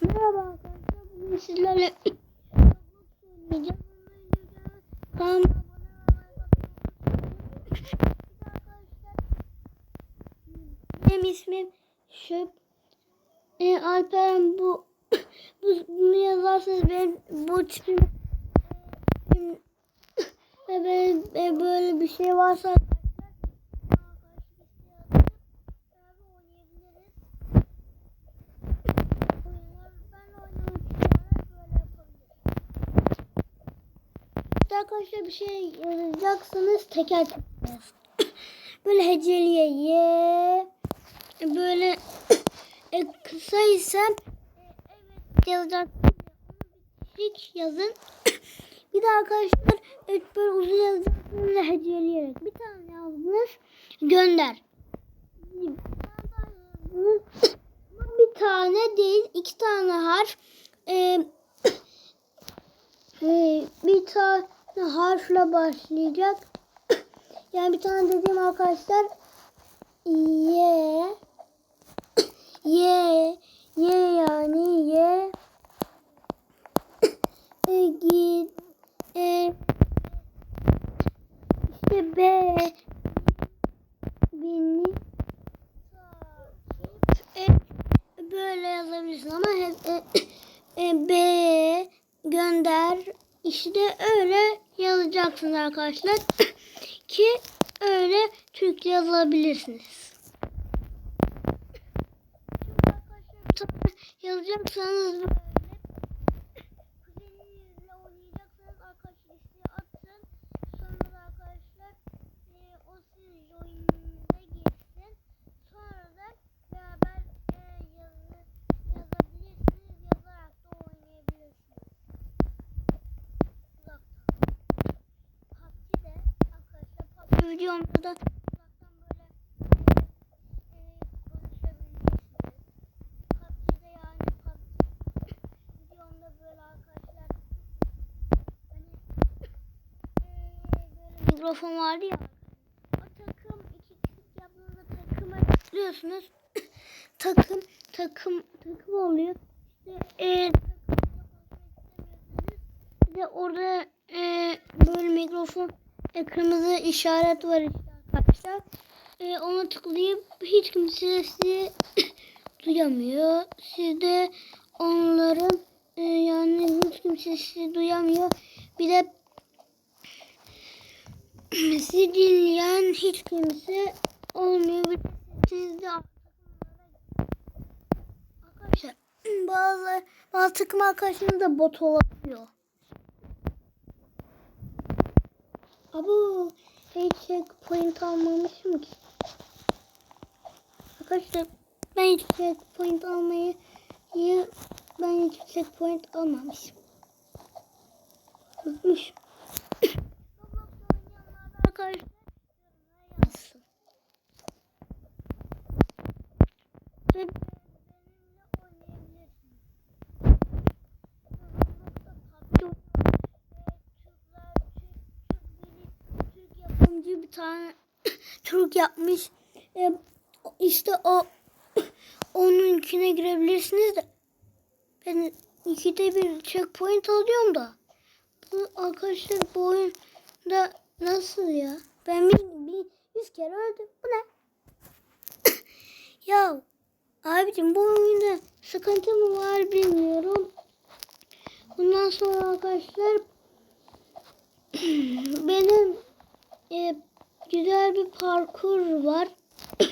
Merhaba arkadaşlar. Bugün sizlerle oynayacağım. Kanalıma Benim ismim Şöp. E, Alperen bu, bu bunu yazarsanız ben bu tipim böyle, ve böyle bir şey varsa Arkadaşlar bir şey yazacaksınız teker teker. Böyle heceliye ye böyle e, kısa ise evet yazacaksınız. Hiç yazın. bir de arkadaşlar evet böyle uzun yazacaksınız ve heceleyerek. Bir tane yazdınız gönder. Bir tane değil iki tane harf. Ee, e, bir tane harfle başlayacak. Yani bir tane dediğim arkadaşlar ye ye ye yani ye e, git e, işte b beni e, böyle yazabilirsin ama e, e, b gönder işte öyle yazacaksınız arkadaşlar ki öyle Türkçe yazabilirsiniz. Yazacaksanız böyle kuzeninizle oynayacaksanız arkadaşlar listeyi atın. Sonra da arkadaşlar e, o sizin join'inize girsin. Sonra da beraber e, yazı, yazabilirsiniz. Yazarak da oynayabilirsiniz. Uzaktan. PUBG'de arkadaşlar PUBG videomda da uzaktan böyle e, e, konuşabilirsiniz. PUBG'de yani PUBG videomda böyle arkadaşlar hani e, böyle mikrofon vardı ya o takım iki kişilik yaptığınızda takıma tıklıyorsunuz takım takım takım oluyor işte e, bir de orada e, böyle mikrofon e, kırmızı işaret var işte arkadaşlar. E, ona tıklayıp hiç kimse sizi duyamıyor. Siz de onların e, yani hiç kimse sizi duyamıyor. Bir de sizi dinleyen hiç kimse olmuyor. Siz de arkadaşlar bazı bazı takım arkadaşlarınız da bot olabiliyor. Abu hiç checkpoint almamışım ki. Arkadaşlar ben hiç checkpoint almayı ben hiç checkpoint almamışım. Unutmuşum. Arkadaşlar yazsın. Ve bir tane Türk yapmış. E, işte o onunkine girebilirsiniz de ben ikide bir checkpoint alıyorum da bu arkadaşlar bu oyunda nasıl ya? Ben bir, bir yüz kere öldüm. Bu ne? ya abicim bu oyunda sıkıntı mı var bilmiyorum. Bundan sonra arkadaşlar benim e, güzel bir parkur var.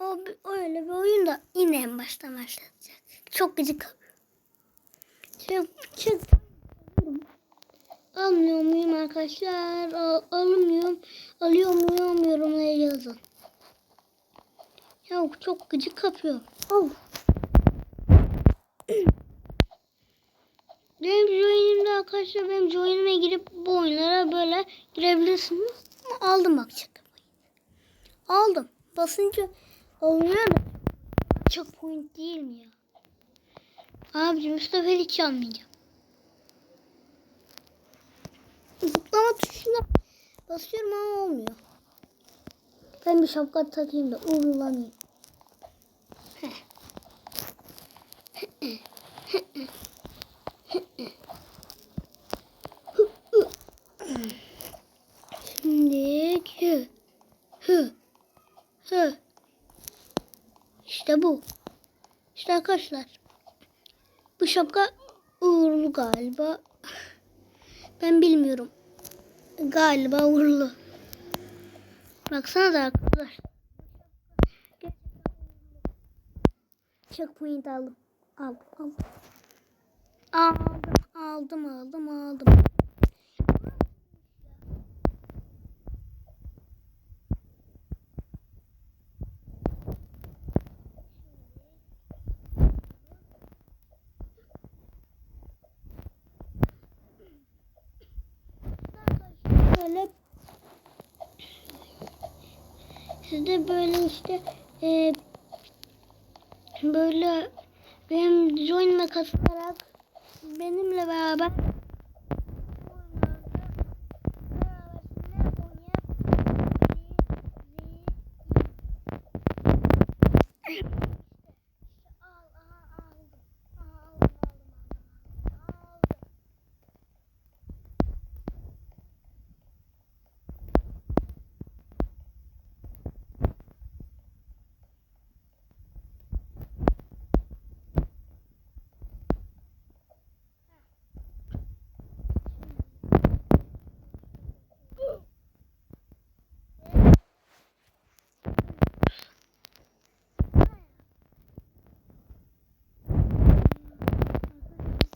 O bir- öyle bir oyun da yine en baştan başlatacak. Çok gıcık. Çok çok Almıyor muyum arkadaşlar? Al, almıyorum. Alıyor muyum yorumlara yazın. Ya çok gıcık kapıyor. Al. Benim joinimde arkadaşlar benim joinime girip bu oyunlara böyle girebilirsiniz. Aldım bak çakı. Aldım. Basınca alınıyor da. Çok point değil mi ya? Abicim bu sefer hiç almayacağım. Zıplama tuşuna Basıyorum ama olmuyor. Ben bir şapka takayım da uğurlanayım. Heh. Şimdi hı hı hı. İşte bu. İşte arkadaşlar. Bu şapka uğurlu galiba. Ben bilmiyorum. Galiba uğurlu. Baksana da arkadaşlar. Checkpoint aldım. Aldım, aldım. Aldım, aldım, aldım, aldım. Böyle. Siz de böyle işte e, böyle benim join'la katılarak benimle beraber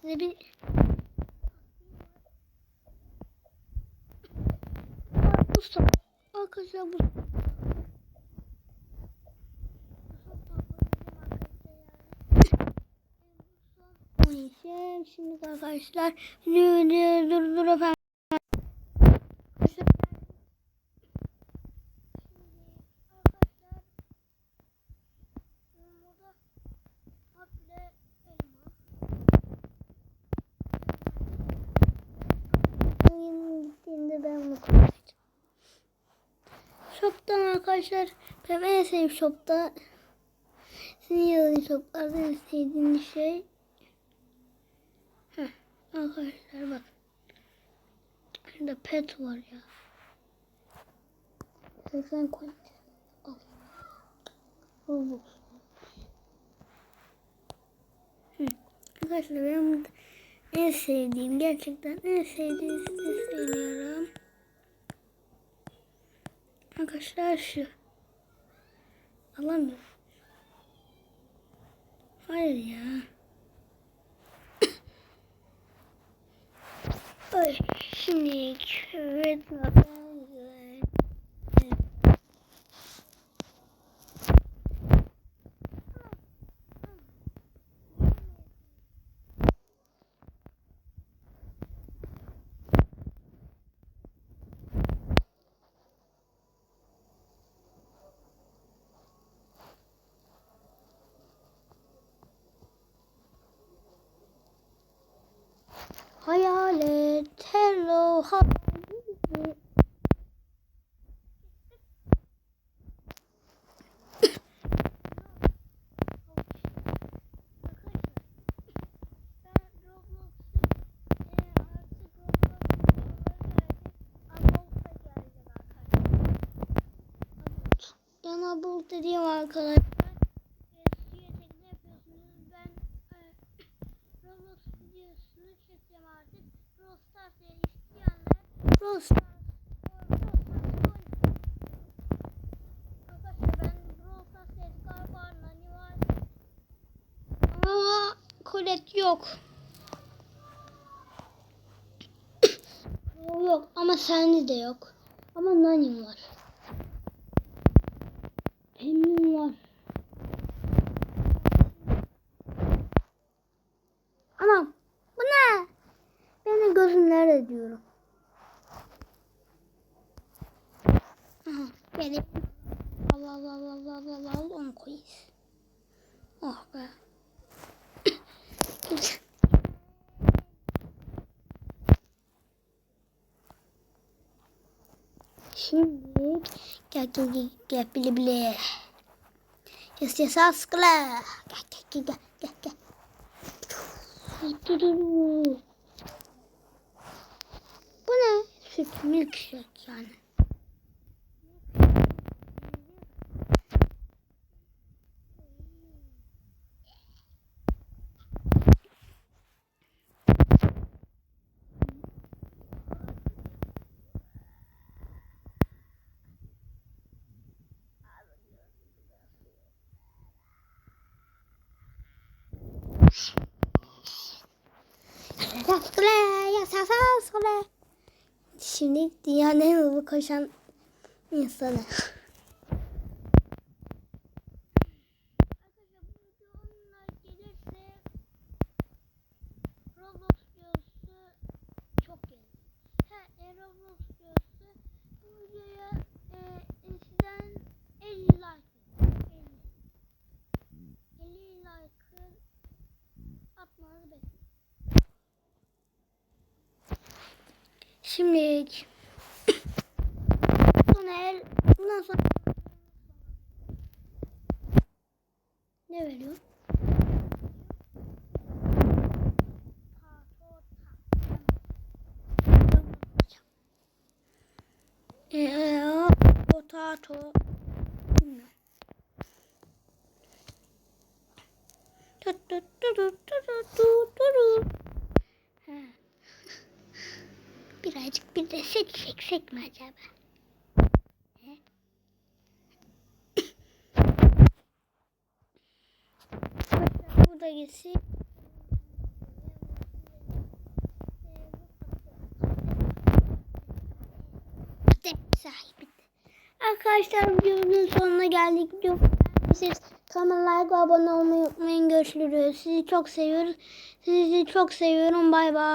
size bir bu son. Arkadaşlar bu şimdi arkadaşlar dur dur dur efendim. Arkadaşlar benim en shop'ta sizin yazın shop'larda en şey Heh, arkadaşlar bak Şurada pet var ya 80 coin al Robux. Arkadaşlar benim en sevdiğim gerçekten en sevdiğim size söylüyorum. Arkadaşlar şu. Alamıyorum. Hayır ya. Ay, şimdi küvet Yana bul dediğim arkadaşlar. Roblox videosunu çekeceğim artık. Brawl Stars'ı isteyenler Brawl Stars ben Colette yok. yok ama Sandy de yok. Ama Nani var. Emin var. Anam bu ne? Benim gözüm nerede diyorum. Aha benim. Al al al al al al al onu koyuz. Oh be. Şimdi gel gel gel gel bile bile. Yes yes askıla. Gel gel gel gel. Bu ne? Süt milkshake yani. Şimdi dünyanın en hızlı koşan insanı. Roblox videosu çok gelir. Ha, e, Roblox videosu bu videoya e, sizden 50 like 50. 50 like atmanızı bekliyorum. Şimdi sonra el bundan sonra ne veriyor? Eee potato bilmiyorum. Bir de set çeksek mi acaba? He? Bu da gitsin. Bitti. Sahi bitti. Arkadaşlar videonun sonuna geldik. Siz kanalıma like ve abone olmayı unutmayın. Görüşürüz. Sizi çok seviyoruz. Sizi çok seviyorum. Bay bay.